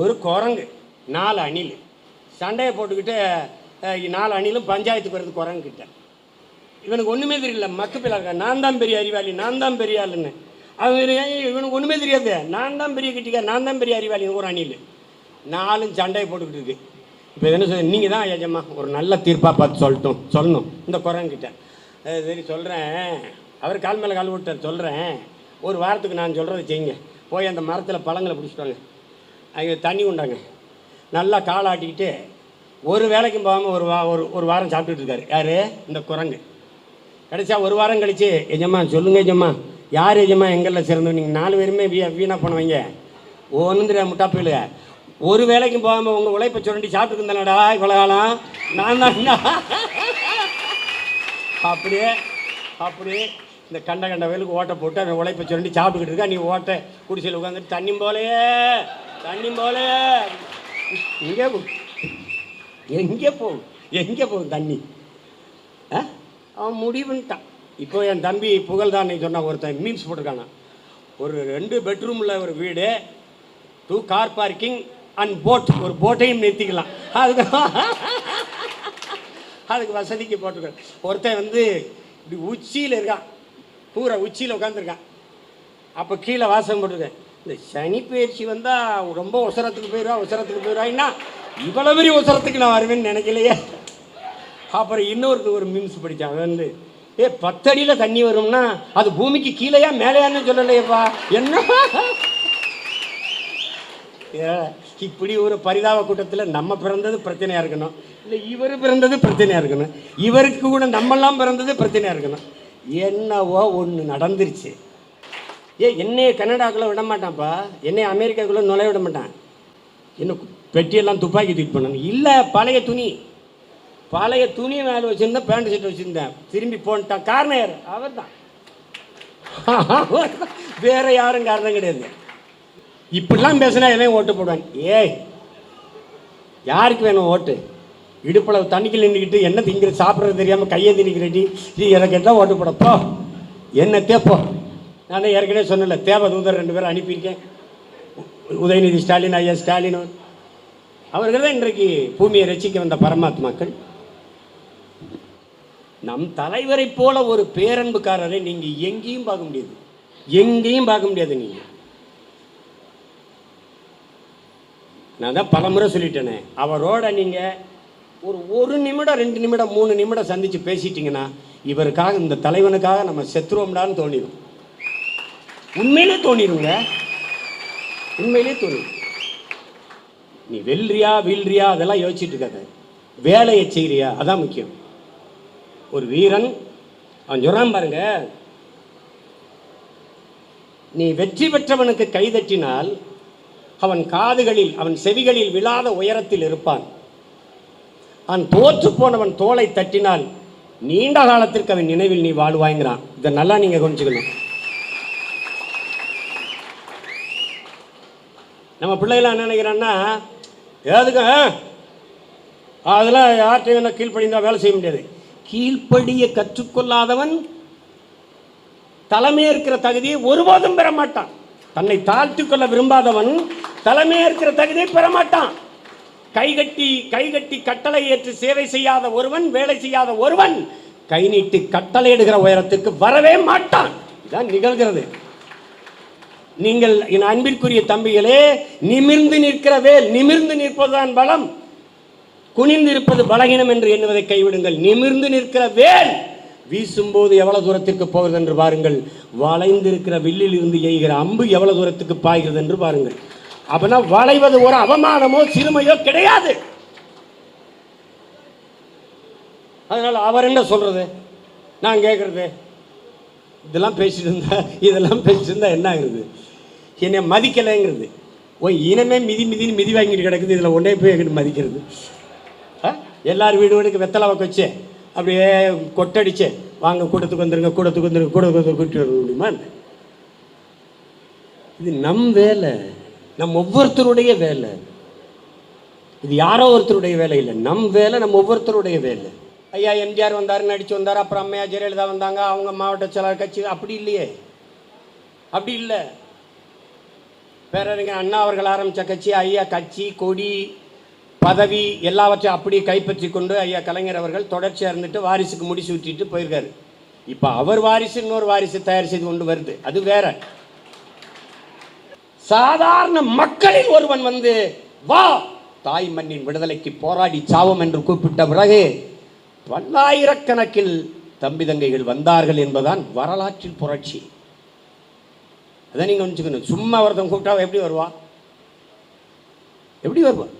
ஒரு குரங்கு நாலு அணில். சண்டையை போட்டுக்கிட்டு நாலு அணிலும் பஞ்சாயத்துக்கு வருது குரங்கு கிட்ட இவனுக்கு ஒன்றுமே தெரியல மக்கு பிள்ளை நான் தான் பெரிய அறிவாளி நான் தான் பெரிய ஆளுன்னு. அவன் இவனுக்கு ஒன்றுமே தெரியாது. நான் தான் பெரிய கிட்டிக்கா நான் தான் பெரிய அறிவாளின்னு ஒரு அணில். நாலும் சண்டையை போட்டுக்கிட்டு இருக்கு. இப்போ என்ன சொல்ல நீங்கள் தான் ஐயம்மா ஒரு நல்ல தீர்ப்பாக பார்த்து சொல்லட்டும் சொல்லணும் இந்த குரங்கிட்ட சரி சொல்கிறேன் அவர் கால் மேலே கால் விட்டார் சொல்கிறேன் ஒரு வாரத்துக்கு நான் சொல்கிறத செய்யுங்க. போய் அந்த மரத்தில் பழங்களை பிடிச்சிட்டு வாங்க. அங்கே தண்ணி உண்டாங்க. நல்லா காலாட்டிக்கிட்டு ஒரு வேலைக்கும் போகாமல் ஒரு வா ஒரு ஒரு வாரம் சாப்பிட்டுட்டு இருக்காரு. யார்? இந்த குரங்கு. கடைசியா ஒரு வாரம் கழிச்சு எஜம்மா சொல்லுங்க எஜம்மா யார் எஜம்மா எங்கெல்லாம் சிறந்தவங்க நீங்கள் நாலு பேருமே வீ வீணாக போனவங்க ஒன்றும் தெரியாது முட்டா போயில. ஒரு வேலைக்கும் போகாமல் உங்கள் உழைப்பை சுரண்டி சாப்பிட்டு இவ்வளோ காலம். நான் தான் அப்படியே அப்படியே இந்த கண்ட கண்ட வயலுக்கு ஓட்டை போட்டு அவன் உழைப்பை சுரண்டி சாப்பிட்டுக்கிட்டு இருக்கா. நீ ஓட்டை குடிசையில் உட்காந்துட்டு தண்ணி போலையே. தண்ணி போலையே இங்கே போ. எங்கே போகும் எங்கே போகும் தண்ணி? ஆ? அவன் முடிவுன்ட்டான். இப்போ என் தம்பி புகழ் தான் சொன்ன ஒருத்தன் மீம்ஸ் போட்டிருக்கானா? ஒரு ரெண்டு பெட்ரூமில் ஒரு வீடு two car parking and boat ஒரு போட்டையும் நிறுத்திக்கலாம். அதுக்கு அதுக்கு வசதிக்கு போட்டிருக்கான் ஒருத்தன் வந்து இப்படி உச்சியில் இருக்கான். பூரா உச்சியில் உட்காந்துருக்கான் அப்போ கீழே வாசம் போட்டிருக்கேன். இந்த சனி பயிற்சி வந்தால் ரொம்ப உசரத்துக்கு போயிடுவா உசரத்துக்கு போயிடுவாங்கன்னா இவ்வளோ பெரிய உசரத்துக்கு நான் வருவேன்னு நினைக்கலையே. அப்புறம் இன்னொருக்கு ஒரு மீம்ஸ் படித்தான் அவன் வந்து ஏ பத்தடியில் தண்ணி வரும்னா அது பூமிக்கு கீழேயா மேலேயான்னு சொல்லலையேப்பா. என்ன? ஏ, இப்படி ஒரு பரிதாப கூட்டத்தில் நம்ம பிறந்தது பிரச்சனையாக இருக்கணும். இல்லை இவர் பிறந்தது பிரச்சனையாக இருக்கணும். இவருக்கு கூட நம்மெல்லாம் பிறந்தது பிரச்சனையாக இருக்கணும். என்னவோ ஒன்று நடந்துருச்சு. ஏ என்னையே கனடாக்குள்ளே விட மாட்டான்ப்பா. என்னைய அமெரிக்காக்குள்ளே நுழைய விட மாட்டான். என்ன பெட்டியெல்லாம் துப்பாக்கி தூக்கி பண்ணணும் இல்லை பழைய துணி. பழைய துணி மேலே வச்சுருந்தேன் பேண்ட் ஷர்ட் வச்சுருந்தேன். திரும்பி போன்ட்டான். காரணம் யார்? அவர் தான் வேற யாரும் காரணம் கிடையாது. இப்படிலாம் பேசினா எவன் ஓட்டு போடுவான்? ஏய் யாருக்கு வேணும் ஓட்டு? இடுப்பில் தண்ணிக்கு நின்றுக்கிட்டு என்ன திங்கிற சாப்பிட்றது தெரியாமல் கையை திணிக்கிறடி. நீ எனக்கு என்ன ஓட்டு போட போ. என்ன தேப்போ நான் தான் ஏற்கனவே சொன்னல தேவ தூதர் ரெண்டு பேரும் அனுப்பியிருக்கேன். உதயநிதி ஸ்டாலின் ஐயா ஸ்டாலின். அவர்கள் தான் இன்றைக்கு பூமியை ரசிக்க வந்த பரமாத்மாக்கள். நம் தலைவரை போல ஒரு பேரன்புக்காரரை நீங்க எங்கேயும் பார்க்க முடியாது. எங்கேயும் பார்க்க முடியாது நீங்க. நான் தான் பலமுறை சொல்லிட்டேனே அவரோட நீங்க ஒரு ஒரு நிமிடம் ரெண்டு நிமிடம் மூணு நிமிடம் சந்திச்சு பேசிட்டீங்கன்னா இவருக்காக இந்த தலைவனுக்காக நம்ம செத்துருவோம்டான்னு தோணிடும் உண்மையிலே தோணிடுங்க உண்மையிலே தோணிடும் நீ வெல்றியா வீழ்றியா அதெல்லாம் யோசிச்சுட்டு இருக்காத. வேலையை செய்கிறியா அதான் முக்கியம். ஒரு வீரன் அவன் சொல்கிறான் பாருங்க நீ வெற்றி பெற்றவனுக்கு கைதட்டினால் அவன் காதுகளில் அவன் செவிகளில் விழாத உயரத்தில் இருப்பான். அவன் தோற்று போனவன் தோலை தட்டினால் நீண்ட காலத்திற்கு அவன் நினைவில் நீ வாழ்வாய்ங்கிறான். இதை நல்லா நீங்க கொஞ்சிக்கணும் நம்ம பிள்ளைகளாம் என்ன நினைக்கிறான்னா எதுக்கு அதெல்லாம் யார்ட்டையும் என்ன கீழ்ப்படிந்தால் வேலை செய்ய முடியாது. கீழ்ப்படிய கற்றுக்கொள்ளாதவன் தலைமை இருக்கிற தகுதியை ஒருபோதும் பெற மாட்டான். தன்னை தாழ்த்தி கொள்ள விரும்பாதவன் தலைமை இருக்கிற தகுதியை பெற மாட்டான். கைகட்டி கைகட்டி கட்டளை ஏற்று சேவை செய்யாத ஒருவன் வேலை செய்யாத ஒருவன் கை நீட்டி கட்டளையிடுகிற உயரத்துக்கு வரவே மாட்டான். இதான் நிகழ்கிறது. நீங்கள் என் அன்பிற்குரிய தம்பிகளே நிமிர்ந்து நிற்கிற வேல் நிமிர்ந்து நிற்பதுதான் பலம். குனிந்து இருப்பது பலகீனம் என்று எண்ணுவதை கைவிடுங்கள். நிமிர்ந்து நிற்கிற வேல் வீசும்போது எவ்வளவு தூரத்திற்கு போகிறது என்று பாருங்கள். வளைந்து இருக்கிற வில்லில் இருந்து எய்கிற அம்பு எவ்வளவு தூரத்துக்கு பாய்கிறது என்று பாருங்கள். அப்படின்னா வளைவது ஒரு அவமானமோ சிறுமையோ கிடையாது. அதனால் அவர் என்ன சொல்றது? நான் கேட்கறது? இதெல்லாம் பேசிட்டு இருந்தா இதெல்லாம் பேசிட்டு இருந்தா என்ன ஆகுது என்னை மதிக்கலைங்கிறது. ஓ இனமே மிதி மிதின்னு மிதி வாங்கிட்டு கிடக்குது இதில் ஒன்றே போய் எங்கிட்டு மதிக்கிறது. ஆ? எல்லார் வீடு வீடுக்கு வெத்தலை வைக்க வச்சு அப்படியே கொட்டடிச்சு வாங்க கூட்டத்துக்கு வந்துருங்க கூட்டத்துக்கு வந்துருங்க கூட்டத்துக்கு வந்து கூட்டிட்டு வர முடியுமா இது நம் வேலை நம் ஒவ்வொருத்தருடைய வேலை. இது யாரோ ஒருத்தருடைய வேலை இல்லை நம் வேலை நம்ம ஒவ்வொருத்தருடைய வேலை. ஐயா எம்ஜிஆர் வந்தார் நடிச்சு வந்தார் அப்புறம் அம்மையா ஜெயலலிதா வந்தாங்க அவங்க மாவட்ட செயலாளர் கட்சி அப்படி இல்லையே. அப்படி இல்லை. பேரறிஞர் அண்ணா அவர்கள் ஆரம்பித்த கட்சி ஐயா கட்சி கொடி பதவி எல்லாவற்றையும் அப்படியே கைப்பற்றி கொண்டு ஐயா கலைஞர் அவர்கள் தொடர்ச்சியாக இருந்துட்டு வாரிசுக்கு முடிச்சு ஊற்றிட்டு போயிருக்காரு. இப்போ அவர் வாரிசு இன்னொரு வாரிசு தயார் செய்து கொண்டு வருது. அது வேற. சாதாரண மக்களில் ஒருவன் வந்து வா தாய் மண்ணின் விடுதலைக்கு போராடி சாவோம் என்று கூப்பிட்ட பிறகு பல்லாயிரக்கணக்கில் தம்பி தங்கைகள் வந்தார்கள் என்பதுதான் வரலாற்றில் புரட்சி. அதை நீங்கள் நினச்சிக்கணும் சும்மா ஒருத்தன் கூப்பிட்டா எப்படி வருவா எப்படி வருவான்?